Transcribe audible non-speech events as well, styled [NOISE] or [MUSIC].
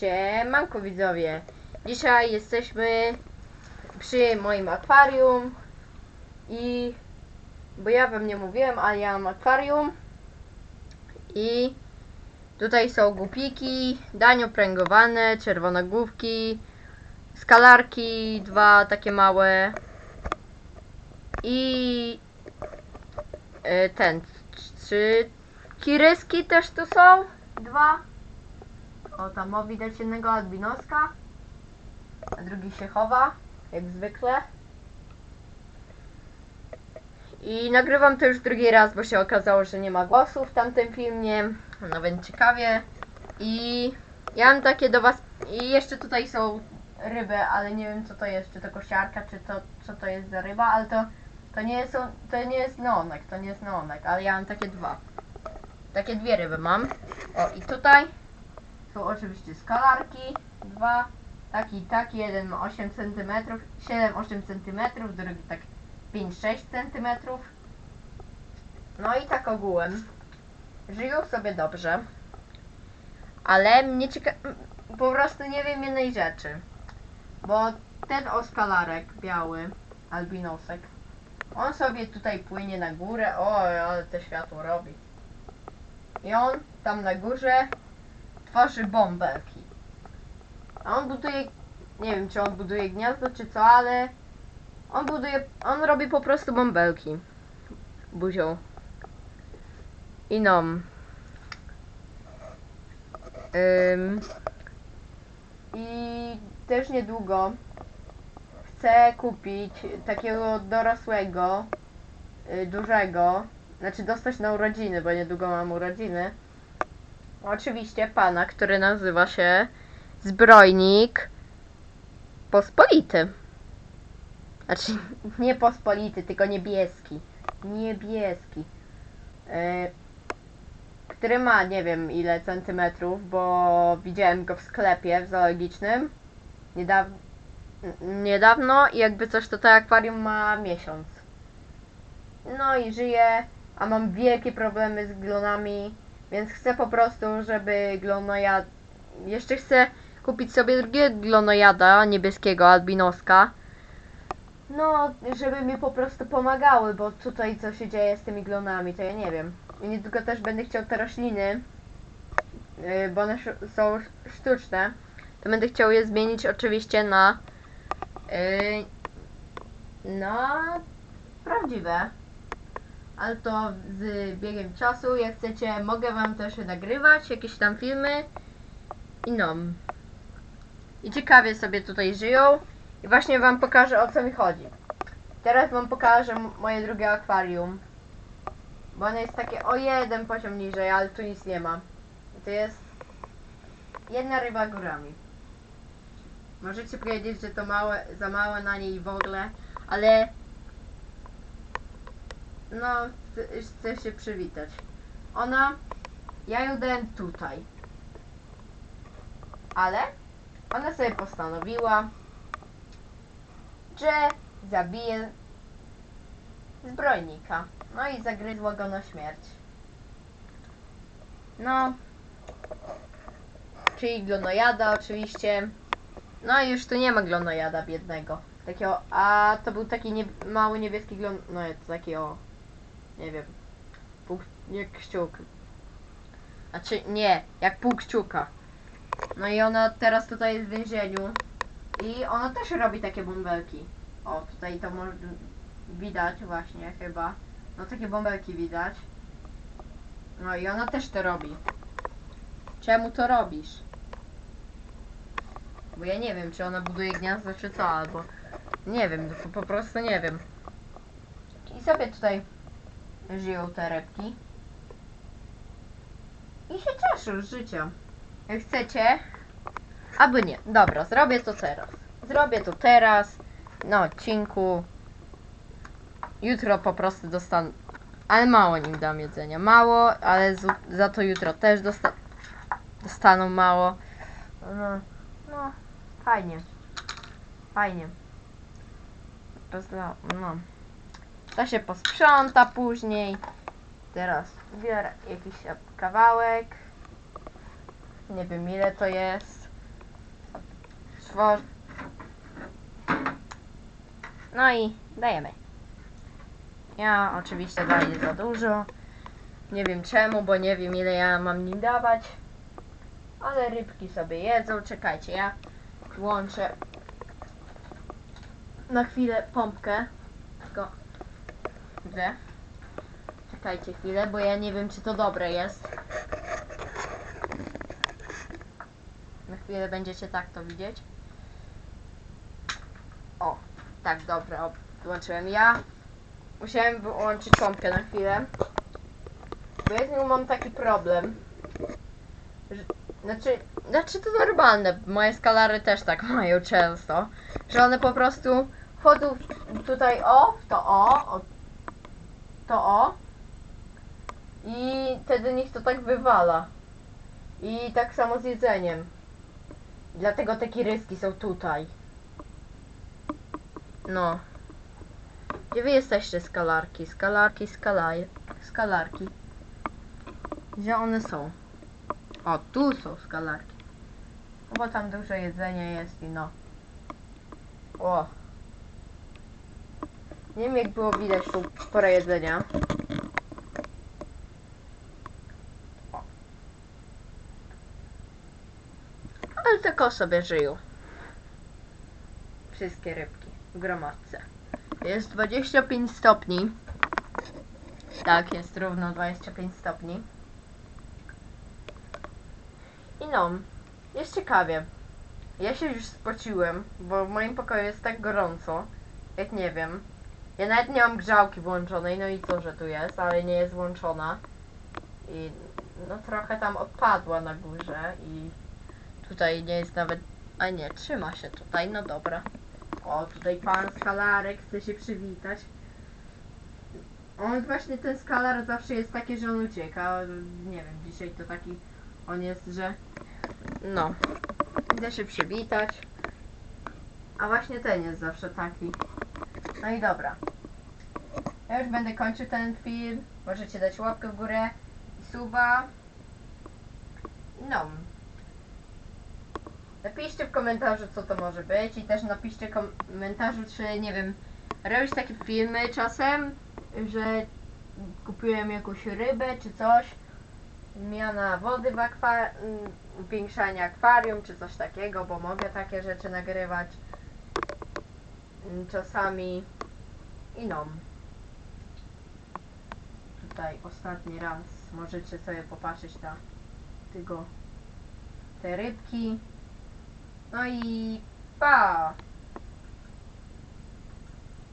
Siemanko widzowie. Dzisiaj jesteśmy przy moim akwarium i bo ja wam nie mówiłem, ale ja mam akwarium i tutaj są głupiki, danio pręgowane, czerwonogłówki, skalarki, dwa takie małe i e, ten, trzy kiryski też tu są, dwa o, tam o, widać jednego albinoska. A drugi się chowa, jak zwykle. I nagrywam to już drugi raz, bo się okazało, że nie ma głosu w tamtym filmie. No więc ciekawie. I ja mam takie do was... I jeszcze tutaj są ryby, ale nie wiem co to jest, czy to kosiarka, czy to co to jest za ryba, ale to, to nie są, to nie jest neonek, to nie jest neonek, ale ja mam takie dwa. Takie dwie ryby mam. O i tutaj są oczywiście skalarki, dwa, taki, taki, jeden ma 8 cm, 7-8 cm, drugi tak 5-6 cm. No i tak ogółem. Żyją sobie dobrze. Ale mnie cieka... po prostu nie wiem jednej rzeczy. Bo ten oskalarek biały, albinosek, on sobie tutaj płynie na górę. O, ale to światło robi. I on tam na górze tworzy bąbelki. A on buduje, nie wiem czy on buduje gniazdo czy co, ale on buduje, on robi po prostu bąbelki buzią. I no. Ym, I też niedługo chcę kupić takiego dorosłego, y, dużego, znaczy dostać na urodziny, bo niedługo mam urodziny. Oczywiście pana, który nazywa się Zbrojnik Pospolity. Znaczy, [LAUGHS] nie pospolity, tylko niebieski. Niebieski. E, który ma nie wiem ile centymetrów, bo widziałem go w sklepie w zoologicznym niedaw n- niedawno i jakby coś to to akwarium ma miesiąc. No i żyje, a mam wielkie problemy z glonami, więc chcę po prostu, żeby glonojad... Jeszcze chcę kupić sobie drugiego glonojada niebieskiego, albinoska. No, żeby mi po prostu pomagały, bo tutaj co się dzieje z tymi glonami, to ja nie wiem. I niedługo też będę chciał te rośliny, yy, bo one są sztuczne, to będę chciał je zmienić oczywiście na yy, na prawdziwe. Ale to z biegiem czasu, jak chcecie, mogę wam też nagrywać jakieś tam filmy. I no. I ciekawie sobie tutaj żyją. I właśnie wam pokażę o co mi chodzi. Teraz wam pokażę moje drugie akwarium. Bo ono jest takie o jeden poziom niżej, ale tu nic nie ma. I to jest jedna ryba górami. Możecie powiedzieć, że to małe, za małe na niej w ogóle, ale no, chcę się przywitać. Ona, ja ją dałem tutaj. Ale ona sobie postanowiła, że zabije zbrojnika. No i zagryzła go na śmierć. No, czyli glonojada oczywiście. No i już tu nie ma glonojada biednego. Takiego, a to był taki nie, mały niebieski glon, no to taki o, nie wiem, pół, jak kciuk. Znaczy nie, jak pół kciuka. No i ona teraz tutaj jest w więzieniu. I ona też robi takie bąbelki. O, tutaj to może widać właśnie chyba. No takie bąbelki widać. No i ona też to robi. Czemu to robisz? Bo ja nie wiem, czy ona buduje gniazdo, czy co, albo... Nie wiem, po prostu nie wiem. I sobie tutaj żyją te rybki. I się cieszą z życia. Jak chcecie, albo nie. Dobra, zrobię to teraz. Zrobię to teraz, na odcinku. Jutro po prostu dostanę, ale mało nim dam jedzenia. Mało, ale za to jutro też dosta, dostaną mało. No, no, fajnie. Fajnie. Rozla, no. To się posprząta później. Teraz biorę jakiś kawałek. Nie wiem ile to jest. stwor... No i dajemy. Ja oczywiście daję za dużo. Nie wiem czemu, bo nie wiem ile ja mam nim dawać. Ale rybki sobie jedzą. Czekajcie, ja włączę na chwilę pompkę. Tylko gdzie? Czekajcie chwilę, bo ja nie wiem czy to dobre jest. Na chwilę będziecie tak to widzieć. O, tak, dobra, wyłączyłem. Ja musiałem wyłączyć pompkę na chwilę. Bo ja z nią mam taki problem. Że, znaczy, znaczy to normalne. Moje skalary też tak [LAUGHS] mają często. Że one po prostu wchodzą tutaj o, w to o, o to o. I wtedy nich to tak wywala. I tak samo z jedzeniem. Dlatego te kiryski są tutaj. No. Gdzie wy jesteście skalarki? Skalarki, skalaj. Skalarki. Gdzie one są? O, tu są skalarki. Bo tam dużo jedzenia jest i no. O. Nie wiem jak było widać tą porę jedzenia. Ale tylko sobie żyją. Wszystkie rybki w gromadce. Jest 25 stopni. Tak, jest równo 25 stopni. I no, jest ciekawie. Ja się już spociłem, bo w moim pokoju jest tak gorąco, jak nie wiem. Ja nawet nie mam grzałki włączonej, no i co, że tu jest, ale nie jest włączona. I no trochę tam odpadła na górze i tutaj nie jest nawet... A nie, trzyma się tutaj, no dobra. O, tutaj pan skalarek chce się przywitać. On właśnie ten skalar zawsze jest taki, że on ucieka. Nie wiem, dzisiaj to taki on jest, że no, chce się przywitać. A właśnie ten jest zawsze taki. No i dobra. Ja już będę kończył ten film. Możecie dać łapkę w górę i suba. No. Napiszcie w komentarzu, co to może być i też napiszcie w komentarzu, czy nie wiem, robić takie filmy czasem, że kupiłem jakąś rybę czy coś, zmiana wody w akwarium, upiększanie akwarium czy coś takiego, bo mogę takie rzeczy nagrywać czasami i no. Tutaj ostatni raz możecie sobie popatrzeć na tego te rybki. No i pa!